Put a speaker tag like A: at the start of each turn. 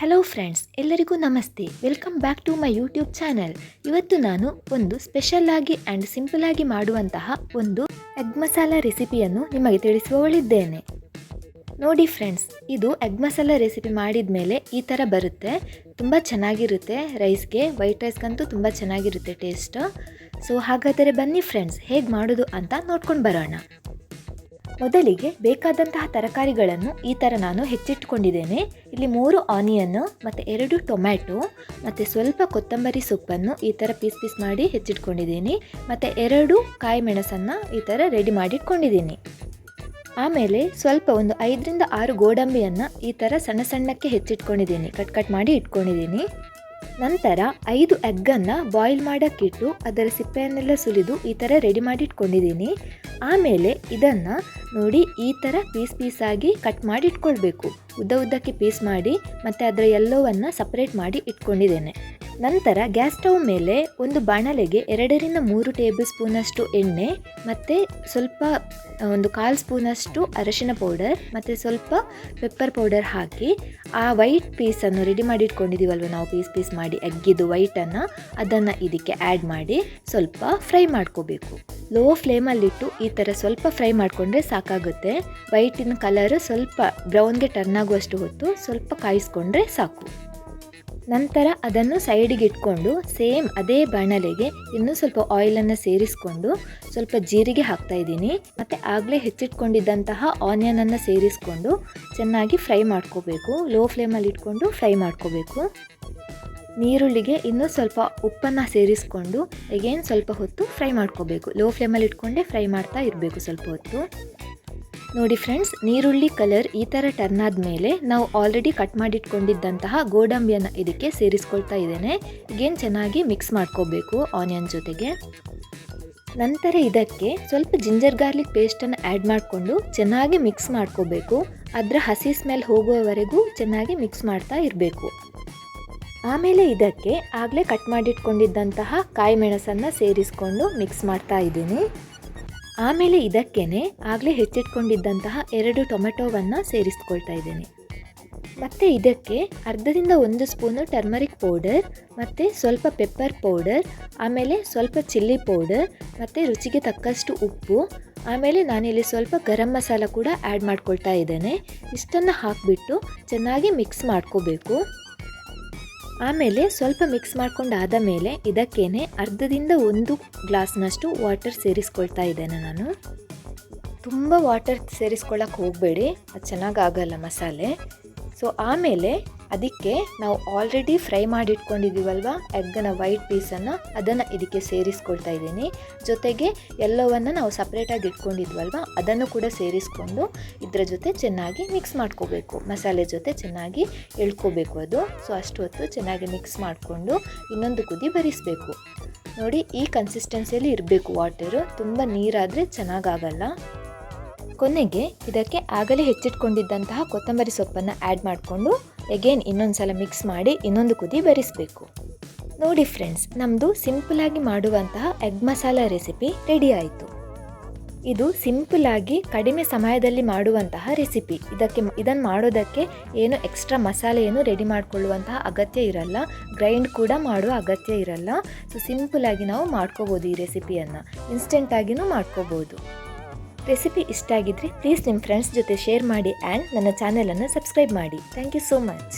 A: Hello friends ಎಲ್ಲರಿಗೂ ನಮಸ್ತೆ. Welcome back to my YouTube channel ಇವತ್ತು ನಾನು ಒಂದು ಸ್ಪೆಷಲ್ ಆಗಿ ಆ್ಯಂಡ್ ಸಿಂಪಲ್ ಆಗಿ ಮಾಡುವಂತಹ ಒಂದು ಎಗ್ ಮಸಾಲ ರೆಸಿಪಿಯನ್ನು ನಿಮಗೆ ತಿಳಿಸುವವಳಿದ್ದೇನೆ. ನೋಡಿ ಫ್ರೆಂಡ್ಸ್ ಇದು ಎಗ್ ಮಸಾಲ ರೆಸಿಪಿ ಮಾಡಿದ ಮೇಲೆ ಈ ಥರ ಬರುತ್ತೆ. ತುಂಬ ಚೆನ್ನಾಗಿರುತ್ತೆ. ರೈಸ್ಗೆ ವೈಟ್ ರೈಸ್ಗಂತೂ ತುಂಬ ಚೆನ್ನಾಗಿರುತ್ತೆ ಟೇಸ್ಟ್ ಸೊ ಹಾಗಾದರೆ ಬನ್ನಿ ಫ್ರೆಂಡ್ಸ್ ಹೇಗೆ ಮಾಡೋದು ಅಂತ ನೋಡ್ಕೊಂಡು ಬರೋಣ. ಮೊದಲಿಗೆ ಬೇಕಾದಂತಹ ತರಕಾರಿಗಳನ್ನು ಈ ಥರ ನಾನು ಹೆಚ್ಚಿಟ್ಕೊಂಡಿದ್ದೇನೆ. ಇಲ್ಲಿ ಮೂರು ಆನಿಯನ್ನು, ಮತ್ತು ಎರಡು ಟೊಮ್ಯಾಟೊ, ಮತ್ತು ಸ್ವಲ್ಪ ಕೊತ್ತಂಬರಿ ಸೊಪ್ಪನ್ನು ಈ ಥರ ಪೀಸ್ ಪೀಸ್ ಮಾಡಿ ಹೆಚ್ಚಿಟ್ಕೊಂಡಿದ್ದೀನಿ. ಮತ್ತು ಎರಡು ಕಾಯಿ ಮೆಣಸನ್ನು ಈ ಥರ ರೆಡಿ ಮಾಡಿಟ್ಕೊಂಡಿದ್ದೀನಿ. ಆಮೇಲೆ ಸ್ವಲ್ಪ ಒಂದು ಐದರಿಂದ ಆರು ಗೋಡಂಬಿಯನ್ನು ಈ ಥರ ಸಣ್ಣ ಸಣ್ಣಕ್ಕೆ ಹೆಚ್ಚಿಟ್ಕೊಂಡಿದ್ದೀನಿ. ಕಟ್ ಕಟ್ ಮಾಡಿ ಇಟ್ಕೊಂಡಿದ್ದೀನಿ. ನಂತರ ಐದು ಎಗ್ಗನ್ನು ಬಾಯ್ಲ್ ಮಾಡೋಕ್ಕಿಟ್ಟು ಅದರ ಸಿಪ್ಪೆಯನ್ನೆಲ್ಲ ಸುಲಿದು ಈ ಥರ ರೆಡಿ ಮಾಡಿ ಇಟ್ಕೊಂಡಿದ್ದೀನಿ ಆಮೇಲೆ ಇದನ್ನು ನೋಡಿ ಈ ಥರ ಪೀಸ್ ಪೀಸಾಗಿ ಕಟ್ ಮಾಡಿ ಇಟ್ಕೊಳ್ಬೇಕು ಉದ್ದ ಉದ್ದಕ್ಕೆ ಪೀಸ್ ಮಾಡಿ ಮತ್ತು ಅದರ ಎಲ್ಲವನ್ನು ಸಪ್ರೇಟ್ ಮಾಡಿ ಇಟ್ಕೊಂಡಿದ್ದೇನೆ. ನಂತರ ಗ್ಯಾಸ್ ಸ್ಟವ್ ಮೇಲೆ ಒಂದು ಬಾಣಲೆಗೆ ಎರಡರಿಂದ ಮೂರು ಟೇಬಲ್ ಸ್ಪೂನಷ್ಟು ಎಣ್ಣೆ, ಮತ್ತು ಸ್ವಲ್ಪ ಒಂದು ಕಾಲು ಸ್ಪೂನಷ್ಟು ಅರಶಿನ ಪೌಡರ್, ಮತ್ತು ಸ್ವಲ್ಪ ಪೆಪ್ಪರ್ ಪೌಡರ್ ಹಾಕಿ ಆ ವೈಟ್ ಪೀಸನ್ನು ರೆಡಿ ಮಾಡಿ ಇಟ್ಕೊಂಡಿದ್ದೀವಲ್ವ ನಾವು ಪೀಸ್ ಪೀಸ್ ಮಾಡಿ ಅಗ್ಗಿದ್ದು ವೈಟನ್ನು ಅದನ್ನು ಇದಕ್ಕೆ ಆ್ಯಡ್ ಮಾಡಿ ಸ್ವಲ್ಪ ಫ್ರೈ ಮಾಡ್ಕೋಬೇಕು. ಲೋ ಫ್ಲೇಮಲ್ಲಿಟ್ಟು ಈ ಥರ ಸ್ವಲ್ಪ ಫ್ರೈ ಮಾಡಿಕೊಂಡ್ರೆ ಸಾಕಾಗುತ್ತೆ. ವೈಟಿನ ಕಲರ್ ಸ್ವಲ್ಪ ಬ್ರೌನ್ಗೆ ಟರ್ನ್ ಆಗುವಷ್ಟು ಹೊತ್ತು ಸ್ವಲ್ಪ ಕಾಯಿಸ್ಕೊಂಡ್ರೆ ಸಾಕು. ನಂತರ ಅದನ್ನು ಸೈಡಿಗೆ ಇಟ್ಕೊಂಡು ಸೇಮ್ ಅದೇ ಬಾಣಲೆಗೆ ಇನ್ನೂ ಸ್ವಲ್ಪ ಆಯಿಲನ್ನು ಸೇರಿಸ್ಕೊಂಡು ಸ್ವಲ್ಪ ಜೀರಿಗೆ ಹಾಕ್ತಾ ಇದ್ದೀನಿ. ಮತ್ತು ಆಗಲೇ ಹೆಚ್ಚಿಟ್ಕೊಂಡಿದ್ದಂತಹ ಆನಿಯನನ್ನು ಸೇರಿಸ್ಕೊಂಡು ಚೆನ್ನಾಗಿ ಫ್ರೈ ಮಾಡ್ಕೋಬೇಕು. ಲೋ ಫ್ಲೇಮಲ್ಲಿ ಇಟ್ಕೊಂಡು ಫ್ರೈ ಮಾಡ್ಕೋಬೇಕು. ನೀರುಳ್ಳಿಗೆ ಇನ್ನೂ ಸ್ವಲ್ಪ ಉಪ್ಪನ್ನು ಸೇರಿಸ್ಕೊಂಡು ಅಗೇನ್ ಸ್ವಲ್ಪ ಹೊತ್ತು ಫ್ರೈ ಮಾಡ್ಕೋಬೇಕು. ಲೋ ಫ್ಲೇಮಲ್ಲಿ ಇಟ್ಕೊಂಡೇ ಫ್ರೈ ಮಾಡ್ತಾ ಇರಬೇಕು ಸ್ವಲ್ಪ ಹೊತ್ತು. ನೋಡಿ ಫ್ರೆಂಡ್ಸ್, ನೀರುಳ್ಳಿ ಕಲರ್ ಈ ಥರ ಟರ್ನ್ ಆದಮೇಲೆ ನಾವು ಆಲ್ರೆಡಿ ಕಟ್ ಮಾಡಿಟ್ಕೊಂಡಿದ್ದಂತಹ ಗೋಡಂಬಿಯನ್ನು ಇದಕ್ಕೆ ಸೇರಿಸ್ಕೊಳ್ತಾ ಇದ್ದೇನೆ. ಇಗೇನು ಚೆನ್ನಾಗಿ ಮಿಕ್ಸ್ ಮಾಡ್ಕೋಬೇಕು ಆನಿಯನ್ ಜೊತೆಗೆ. ನಂತರ ಇದಕ್ಕೆ ಸ್ವಲ್ಪ ಜಿಂಜರ್ ಗಾರ್ಲಿಕ್ ಪೇಸ್ಟನ್ನು ಆ್ಯಡ್ ಮಾಡಿಕೊಂಡು ಚೆನ್ನಾಗಿ ಮಿಕ್ಸ್ ಮಾಡ್ಕೋಬೇಕು. ಅದರ ಹಸಿ ಸ್ಮೆಲ್ ಹೋಗುವವರೆಗೂ ಚೆನ್ನಾಗಿ ಮಿಕ್ಸ್ ಮಾಡ್ತಾ ಇರಬೇಕು. ಆಮೇಲೆ ಇದಕ್ಕೆ ಆಗಲೇ ಕಟ್ ಮಾಡಿಟ್ಕೊಂಡಿದ್ದಂತಹ ಕಾಯಿ ಮೆಣಸನ್ನು ಸೇರಿಸ್ಕೊಂಡು ಮಿಕ್ಸ್ ಮಾಡ್ತಾ ಇದ್ದೀನಿ. ಆಮೇಲೆ ಇದಕ್ಕೇ ಆಗಲೇ ಹೆಚ್ಚಿಟ್ಕೊಂಡಿದ್ದಂತಹ ಎರಡು ಟೊಮೆಟೊವನ್ನು ಸೇರಿಸ್ಕೊಳ್ತಾ ಇದ್ದೇನೆ. ಮತ್ತು ಇದಕ್ಕೆ ಅರ್ಧದಿಂದ ಒಂದು ಸ್ಪೂನು ಟರ್ಮರಿಕ್ ಪೌಡರ್, ಮತ್ತು ಸ್ವಲ್ಪ ಪೆಪ್ಪರ್ ಪೌಡರ್, ಆಮೇಲೆ ಸ್ವಲ್ಪ ಚಿಲ್ಲಿ ಪೌಡರ್, ಮತ್ತು ರುಚಿಗೆ ತಕ್ಕಷ್ಟು ಉಪ್ಪು, ಆಮೇಲೆ ನಾನಿಲ್ಲಿ ಸ್ವಲ್ಪ ಗರಂ ಮಸಾಲ ಕೂಡ ಆ್ಯಡ್ ಮಾಡ್ಕೊಳ್ತಾ ಇದ್ದೇನೆ. ಇಷ್ಟನ್ನು ಹಾಕಿಬಿಟ್ಟು ಚೆನ್ನಾಗಿ ಮಿಕ್ಸ್ ಮಾಡ್ಕೋಬೇಕು. ಆಮೇಲೆ ಸ್ವಲ್ಪ ಮಿಕ್ಸ್ ಮಾಡ್ಕೊಂಡಾದ ಮೇಲೆ ಇದಕ್ಕೇನೆ ಅರ್ಧದಿಂದ ಒಂದು ಗ್ಲಾಸ್ನಷ್ಟು ವಾಟರ್ ಸೇರಿಸ್ಕೊಳ್ತಾ ಇದ್ದೇನೆ ನಾನು. ತುಂಬ ವಾಟರ್ ಸೇರಿಸ್ಕೊಳ್ಳೋಕೆ ಹೋಗಬೇಡಿ, ಅದು ಚೆನ್ನಾಗಾಗಲ್ಲ ಮಸಾಲೆ. ಸೊ ಆಮೇಲೆ ಅದಕ್ಕೆ ನಾವು ಆಲ್ರೆಡಿ ಫ್ರೈ ಮಾಡಿಟ್ಕೊಂಡಿದ್ದೀವಲ್ವ? ಎಗ್ಗನ ವೈಟ್ ಪೀಸನ್ನು ಅದನ್ನು ಇದಕ್ಕೆ ಸೇರಿಸ್ಕೊಳ್ತಾ ಇದ್ದೀನಿ. ಜೊತೆಗೆ ಎಲ್ಲವನ್ನು ನಾವು ಸಪ್ರೇಟಾಗಿ ಇಟ್ಕೊಂಡಿದ್ವಲ್ವ? ಅದನ್ನು ಕೂಡ ಸೇರಿಸ್ಕೊಂಡು ಇದರ ಜೊತೆ ಚೆನ್ನಾಗಿ ಮಿಕ್ಸ್ ಮಾಡ್ಕೋಬೇಕು. ಮಸಾಲೆ ಜೊತೆ ಚೆನ್ನಾಗಿ ಎಳ್ಕೋಬೇಕು ಅದು. ಸೊ ಅಷ್ಟು ಹೊತ್ತು ಚೆನ್ನಾಗಿ ಮಿಕ್ಸ್ ಮಾಡಿಕೊಂಡು ಇನ್ನೊಂದು ಕುದಿ ಬರಿಸಬೇಕು. ನೋಡಿ, ಈ ಕನ್ಸಿಸ್ಟೆನ್ಸಿಯಲ್ಲಿ ಇರಬೇಕು ವಾಟರು ತುಂಬ ನೀರಾದರೆ ಚೆನ್ನಾಗಾಗಲ್ಲ. ಕೊನೆಗೆ ಇದಕ್ಕೆ ಆಗಲೇ ಹೆಚ್ಚಿಟ್ಕೊಂಡಿದ್ದಂತಹ ಕೊತ್ತಂಬರಿ ಸೊಪ್ಪನ್ನು ಆ್ಯಡ್ ಮಾಡಿಕೊಂಡು ಎಗೇನ್ ಇನ್ನೊಂದು ಸಲ ಮಿಕ್ಸ್ ಮಾಡಿ ಇನ್ನೊಂದು ಕುದಿ ಬರಿಸಬೇಕು. ನೋಡಿ ಫ್ರೆಂಡ್ಸ್ ನಮ್ಮದು ಸಿಂಪಲಾಗಿ ಮಾಡುವಂತಹ ಎಗ್ ಮಸಾಲ ರೆಸಿಪಿ ರೆಡಿ ಆಯಿತು. ಇದು ಸಿಂಪಲಾಗಿ ಕಡಿಮೆ ಸಮಯದಲ್ಲಿ ಮಾಡುವಂತಹ ರೆಸಿಪಿ ಇದಕ್ಕೆ ಇದನ್ನು ಮಾಡೋದಕ್ಕೆ ಏನು ಎಕ್ಸ್ಟ್ರಾ ಮಸಾಲೆ ಏನು ರೆಡಿ ಮಾಡಿಕೊಳ್ಳುವಂತಹ ಅಗತ್ಯ ಇರಲ್ಲ. ಗ್ರೈಂಡ್ ಕೂಡ ಮಾಡುವ ಅಗತ್ಯ ಇರಲ್ಲ. ಸೊ ಸಿಂಪಲಾಗಿ ನಾವು ಮಾಡ್ಕೋಬೋದು ಈ ರೆಸಿಪಿಯನ್ನು ಇನ್ಸ್ಟೆಂಟಾಗಿಯೂ ಮಾಡ್ಕೋಬೋದು. ರೆಸಿಪಿ ಇಷ್ಟ ಆಗಿದ್ರೆ ಪ್ಲೀಸ್ ನಿಮ್ಮ ಫ್ರೆಂಡ್ಸ್ ಜೊತೆ ಶೇರ್ ಮಾಡಿ ಆ್ಯಂಡ್ ನನ್ನ ಚಾನೆಲನ್ನು ಸಬ್ಸ್ಕ್ರೈಬ್ ಮಾಡಿ. Thank you so much